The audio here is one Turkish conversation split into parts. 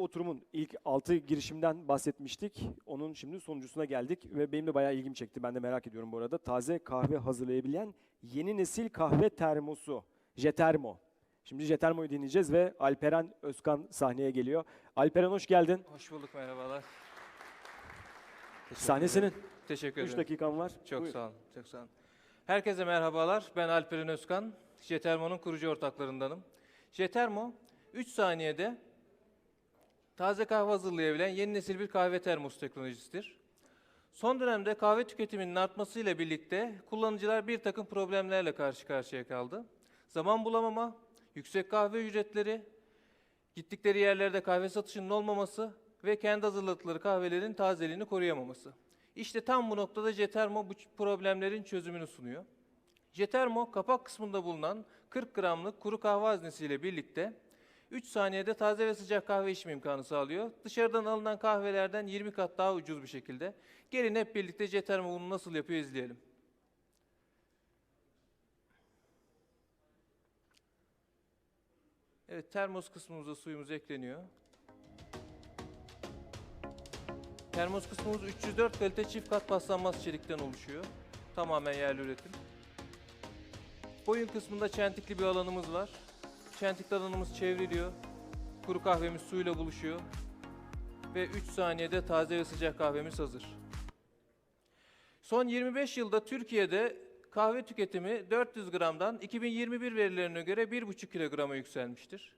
ilk oturumun, ilk altı girişimden bahsetmiştik. Onun şimdi sonuncusuna geldik ve benim de bayağı ilgimi çekti. Ben de merak ediyorum bu arada. Taze kahve hazırlayabilen yeni nesil kahve termosu. Jetermo. Şimdi Jetermo'yu dinleyeceğiz ve Alperen Özkan sahneye geliyor. Alperen hoş geldin. Hoş bulduk, merhabalar. Teşekkür Sahne senin. ederim. Teşekkür 3 ederim. dakikan var. Çok Buyur. sağ olun, çok sağ olun. Herkese merhabalar, ben Alperen Özkan. Jetermo'nun kurucu ortaklarındanım. Jetermo, 3 saniyede taze kahve hazırlayabilen yeni nesil bir kahve termosu teknolojisidir. Son dönemde kahve tüketiminin artmasıyla birlikte kullanıcılar bir takım problemlerle karşı karşıya kaldı. Zaman bulamama, yüksek kahve ücretleri, gittikleri yerlerde kahve satışının olmaması ve kendi hazırladıkları kahvelerin tazeliğini koruyamaması. İşte tam bu noktada Jetermo bu problemlerin çözümünü sunuyor. Jetermo kapak kısmında bulunan 40 gramlık kuru kahve haznesiyle birlikte 3 saniyede taze ve sıcak kahve içme imkanı sağlıyor. Dışarıdan alınan kahvelerden 20 kat daha ucuz bir şekilde. Gelin hep birlikte Jetermo bunu nasıl yapıyor izleyelim. Evet, termos kısmımıza suyumuz ekleniyor. Termos kısmımız 304 kalite çift kat paslanmaz çelikten oluşuyor. Tamamen yerli üretim. Boyun kısmında çentikli bir alanımız var. Çentikli alanımız çevriliyor. Kuru kahvemiz suyla buluşuyor. Ve 3 saniyede taze ve sıcak kahvemiz hazır. Son 25 yılda Türkiye'de kahve tüketimi 400 gramdan 2021 verilerine göre 1,5 kilograma yükselmiştir.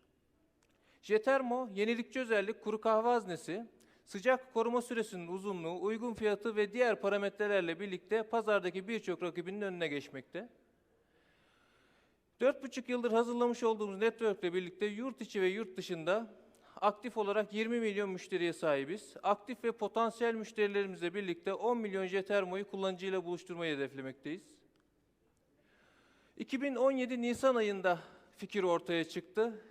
Jetermo, yenilikçi özellik kuru kahve haznesi, sıcak koruma süresinin uzunluğu, uygun fiyatı ve diğer parametrelerle birlikte pazardaki birçok rakibinin önüne geçmekte. 4,5 yıldır hazırlamış olduğumuz network ile birlikte yurt içi ve yurt dışında aktif olarak 20 milyon müşteriye sahibiz. Aktif ve potansiyel müşterilerimizle birlikte 10 milyon Jetermo'yu kullanıcıyla buluşturmayı hedeflemekteyiz. 2017 Nisan ayında fikir ortaya çıktı.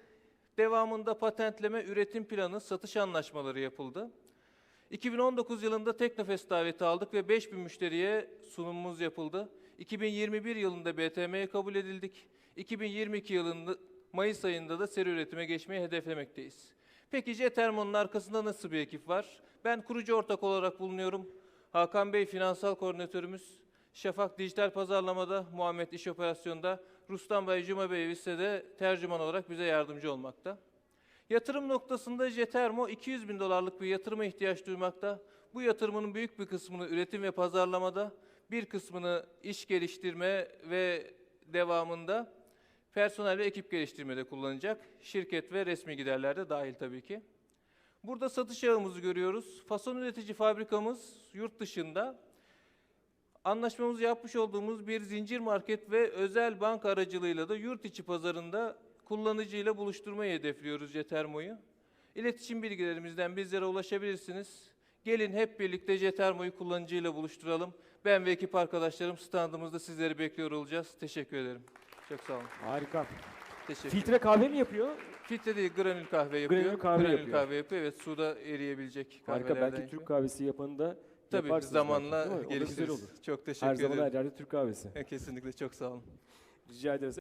Devamında patentleme, üretim planı, satış anlaşmaları yapıldı. 2019 yılında Teknofest daveti aldık ve 5000 müşteriye sunumumuz yapıldı. 2021 yılında BTM'ye kabul edildik. 2022 yılında Mayıs ayında da seri üretime geçmeyi hedeflemekteyiz. Peki Jetermo'nun arkasında nasıl bir ekip var? Ben kurucu ortak olarak bulunuyorum. Hakan Bey finansal koordinatörümüz, Şafak dijital pazarlamada, Muhammed iş operasyonda, Rustam Bey Cuma Bey de tercüman olarak bize yardımcı olmakta. Yatırım noktasında Jetermo 200 bin dolarlık bir yatırıma ihtiyaç duymakta. Bu yatırımın büyük bir kısmını üretim ve pazarlamada, bir kısmını iş geliştirme ve devamında personel ve ekip geliştirmede kullanacak. Şirket ve resmi giderler de dahil tabii ki. Burada satış ağımızı görüyoruz. Fason üretici fabrikamız yurt dışında. Anlaşmamızı yapmış olduğumuz bir zincir market ve özel banka aracılığıyla da yurt içi pazarında kullanıcıyla buluşturmayı hedefliyoruz Jetermo'yu. İletişim bilgilerimizden bizlere ulaşabilirsiniz. Gelin hep birlikte Jetermo'yu kullanıcıyla buluşturalım. Ben ve ekip arkadaşlarım standımızda sizleri bekliyor olacağız. Teşekkür ederim. Çok sağ olun. Harika. Teşekkür Filtre kahve mi yapıyor? Filtre değil, granül kahve yapıyor. Granül kahve yapıyor. kahve yapıyor. Evet, suda eriyebilecek Harika. Belki yapıyor. Türk kahvesi yapanı da Tabii yaparsınız zamanla belki, geliştiririz. olur. Çok teşekkür Her zaman ederim. her yerde Türk kahvesi. Kesinlikle çok sağ olun. Rica ederiz.